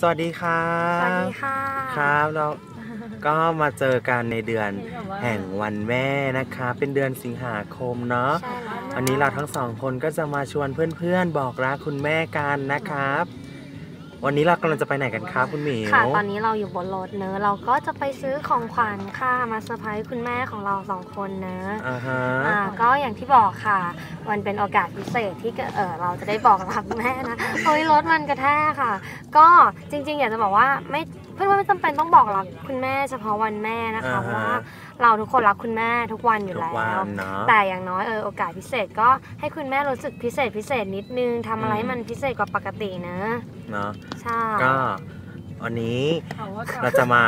สวัสดีครับสวัสดีค่ะ ครับเราก็มาเจอกันในเดือนแห่งวันแม่นะคะ เป็นเดือนสิงหาคมเนาะใช่แล้ววันนี้เราทั้งสองคนก็จะมาชวนเพื่อนๆบอกรักคุณแม่กันนะครับ วันนี้เรากำลังจะไปไหนกันครับคุณหมิว ค่ะ ตอนนี้เราอยู่บนรถเนอะเราก็จะไปซื้อของขวัญค่ะมาเซอร์ไพรส์คุณแม่ของเราสองคนเนอะอ่าฮะ อ่าก็อย่างที่บอกค่ะ มันเป็นโอกาสพิเศษที่เออเราจะได้บอกรักแม่นะเฮ้ยรถมันกระแทกค่ะ ก็จริง ๆ อยากจะบอกว่าไม่เพื่อนๆไม่จำเป็นต้องบอกรักคุณแม่เฉพาะวันแม่นะคะเพราะว่าเราทุกคนรักคุณแม่ทุกวันอยู่ทุกแล้วัวนเนาะ แต่อย่างน้อยเออโอกาสพิเศษก็ให้คุณแม่รู้สึกพิเศษพิเศษนิดนึงทำอะไรให้มันพิเศษกว่าปกติเนอะ เนาะใช่ก็วันนี้เราจะมา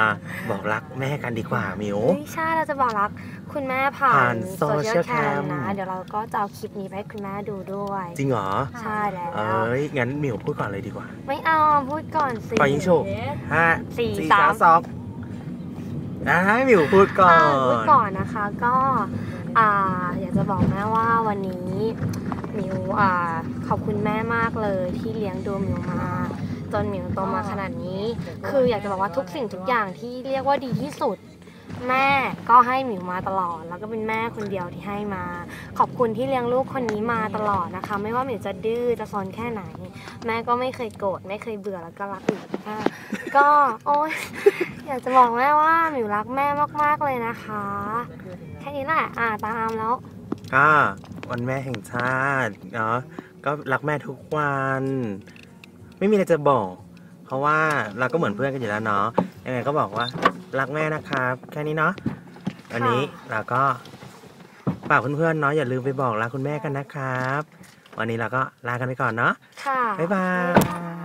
บอกรักแม่กันดีกว่าหมิวเฮ้ยใช่เราจะบอกรักคุณแม่ผ่าผ่านนโซเชียล Social แคม Cam นะ เดี๋ยวเราก็จะเอาคลิปนี้ไปให้คุณแม่ดูด้วย จริงเหรอ ใช่แล้วเอ้ยงั้นหมิวพูดก่อนเลยดีกว่า ไม่เอาพูดก่อนสิปล่อยยิงฉุกห้าสี่สี่สามสามสองอ่าให้หมิวพูดก่ออ่านพูดก่อนนะคะก็อ่าอยากจะบอกแม่ว่าวันนี้มิวอ่าขอบคุณแม่มากเลยที่เลี้ยงดูมิวมา จนหมิวโตมาขนาดนี้ คืออยากจะบอกว่าทุกสิ่งทุกอย่างที่เรียกว่าดีที่สุด แม่ก็ให้หมิวมาตลอด แล้วก็เป็นแม่คนเดียวที่ให้มา ขอบคุณที่เลี้ยงลูกคนนี้มาตลอดนะคะ ไม่ว่าหมิวจะดื้อจะซนแค่ไหน แม่ก็ไม่เคยโกรธไม่เคยเบื่อแล้วก็รักหมิวมากก็โอ๊ยอยากจะบอกแม่ว่าหมิวรักแม่มากๆเลยนะคะ แค่นี้แหละอ่าตามแล้วก็วันแม่แห่งชาติเนาะก็รักแม่ทุกวัน ไม่มีอะไรจะบอก เพราะว่าเราก็เหมือนเพื่อนกันอยู่แล้วเนาะยังไงก็บอกว่ารักแม่นะครับ แค่นี้เนาะวันนี้เราก็ฝากเพื่อนๆเนาะอย่าลืมไปบอกรักคุณแม่กันนะครับ วันนี้เราก็ลากันไปก่อนเนาะค่ะ บ๊ายบายบ๊ายบาย